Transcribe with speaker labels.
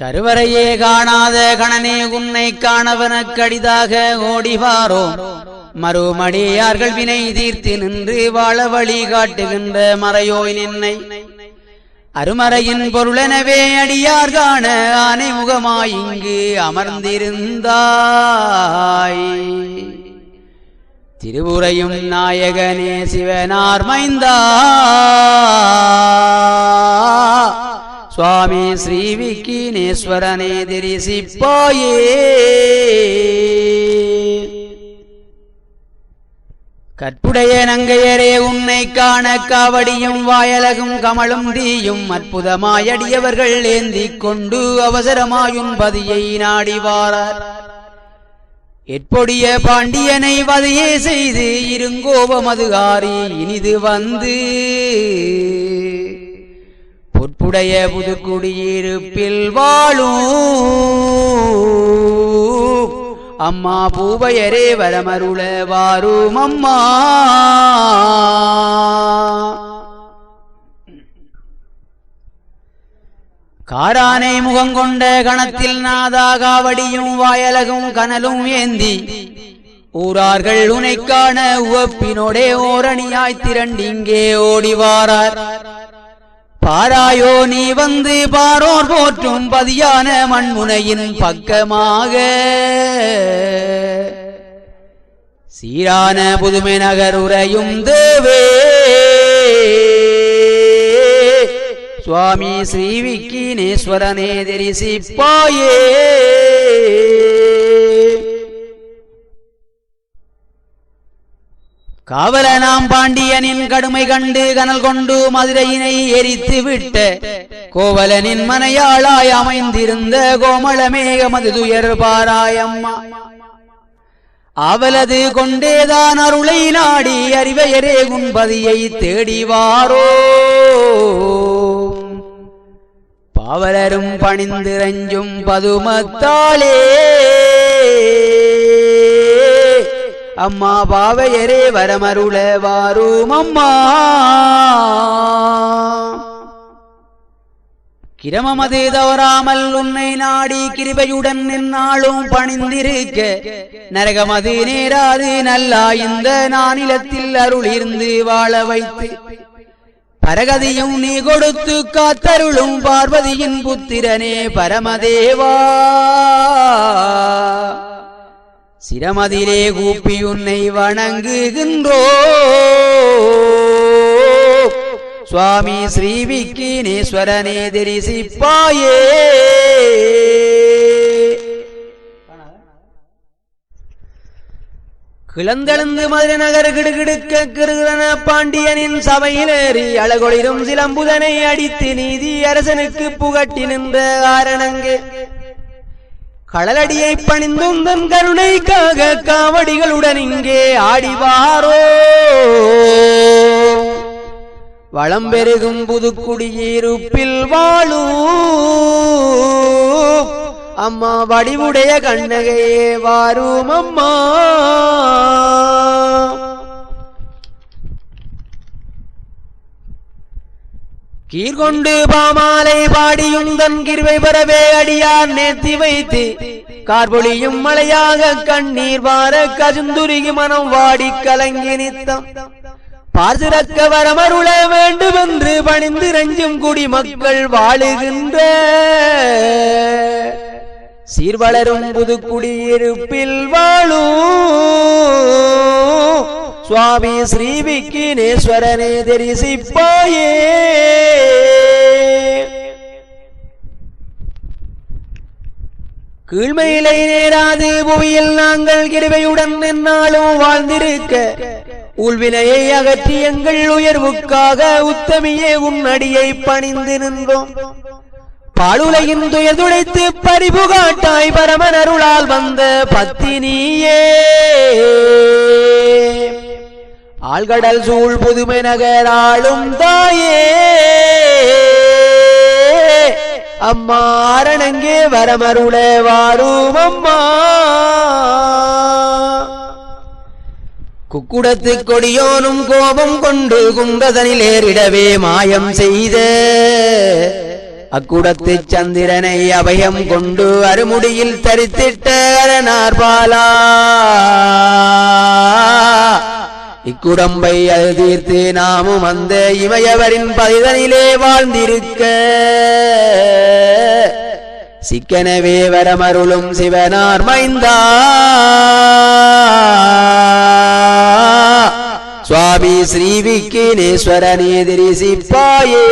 Speaker 1: கருவறையே காணாத கணனே உன்னை காணவனக் கடிதாக ஓடிவாரோம் மறுமடியார்கள் வினை தீர்த்து நின்று வாழ வழி காட்டுகின்ற மறையோய் நின்னை. அருமறையின் பொருளெனவே அடியார் காண ஆனை முகமாய் இங்கு அமர்ந்திருந்தாய். திருவுரையும் நாயகனே சிவனார் மைந்தா சுவாமி ஸ்ரீ விக்கினேஸ்வரனே திரிசிப்பாயே கற்புடைய நங்கையரே உன்னை காண காவடியும் வாயலகும் கமலும் தீயும் அற்புதமாயடியவர்கள் ஏந்தி கொண்டு அவசரமாயுன் பதியை நாடிவாரார் எப்பொடிய பாண்டியனை வதையே செய்து இருங்கோபமதுகாரி இனிது வந்து பொற்புடைய புதுக்குடியிருப்பில் வாழும். அம்மா பூவையரே வரமருள வாரும் அம்மா. காரானை முகங்கொண்ட கணத்தில் நாதாகாவடியும் வாயலகும் கனலும் ஏந்தி. ஊரார்கள் உனைக்கான உவப்பினோடே ஓரணியாய் திரண்டிங்கே ஓடிவாரார். பாராயோ நீ வந்து பாரோர் போற்றும் பதியான மண்முனையின் பக்கமாக. சீரான புதுமை நகர் உரையும் தேவே. சுவாமி ஸ்ரீ விக்கினேஸ்வரனே தரிசிப்பாயே காவலனாம் பாண்டியனின் கடுமை கண்டு கனல் கொண்டு மதுரையினை எரித்து விட்ட கோவலனின் மனையாளாய் அமைந்திருந்த கோமளமேக மது துயர் பாராயம்மா. அவலது கொண்டேதான் அருளை நாடி அறிவையரே குன்பதியை தேடிவாரோ. பாவலரும் பணிந்திரஞ்சும் பதுமத்தாளே அம்மா பாவையரே வரமருள வாரும் அம்மா. கிரமமது தவறாமல் உன்னை நாடி கிருபையுடன் நின்னாலும் பணிந்திருக்க. நரகமது நேராது நல்லா இந்த நானிலத்தில் அருள் இருந்து வாழ வைத்து. பரகதியும் நீ கொடுத்து காத்தருளும் பார்வதியின் புத்திரனே பரமதேவா. சிரமதிலே கூப்பி உன்னை வணங்குகின்றோ. சுவாமி ஸ்ரீ விக்கினேஸ்வரனே தரிசிப்பாயே. கிளந்தெழுந்து மதுரை நகர் கிடுகிடுக்க கிருகன பாண்டியனின் சபையிலேறி அழகொளிரும் சிலம்புதனை அடித்து நீதி அரசனுக்கு புகட்டி நின்ற காரணங்கே. கடலடியை பணிந்தும் தன் கருணைக்காக காவடிகளுடன் இங்கே ஆடிவாரோ? வளம் பெருகும் புதுக்குடியிருப்பில் வாழூ. அம்மா வடிவுடைய கண்ணகையே வாரும் அம்மா. கீர்கொண்டு பாமாலை பாடியும் தன் கிருவை பெறவே அடியார் நேர்த்தி வைத்து கார்பொழியும் மழையாக கண்ணீர் வார கஜுந்துருகி மனம் வாடி கலங்கி நித்தம். பார்சிறக்க வரமருள வேண்டும் என்று பணிந்து ரஞ்சும் குடி மக்கள் வாழுகின்ற சீர்வளரும் புதுக்குடியிருப்பில் வாழும் சுவாமி ஸ்ரீ விக்கினேஸ்வரனே தரிசிப்பாயே. கீழ்மையிலை நேராது புவியில் நாங்கள் கிருவையுடன் நின்னாலும் வாழ்ந்திருக்க உள்வினையை அகற்றி எங்கள் உயர்வுக்காக உத்தமியே உன் அடியை பணிந்து நின்றோம். பாலுலையின் துயர் துடைத்து பரிபு பரமன் அருளால் வந்த பத்தினியே. ஆழ்கடல் சூழ் புதுமை நகராளும் தாயே. அம்மா அரணங்கே வரமருள வாரும் அம்மா. குக்குடத்து கொடியோனும் கோபம் கொண்டு கும்பதனில் ஏறிடவே மாயம் செய்த. அக்குடத்து சந்திரனை அபயம் கொண்டு அருமுடியில் தரித்திட்ட அரணார்பாலா இக்குடம்பை அது தீர்த்து நாமும் அந்த இமயவரின் பதிதனிலே வாழ்ந்திருக்க. சிக்கனவே வரமருளும் சிவனார் மைந்தா. சுவாமி ஸ்ரீவிக்கினேஸ்வரனே திரிசிப்பாயே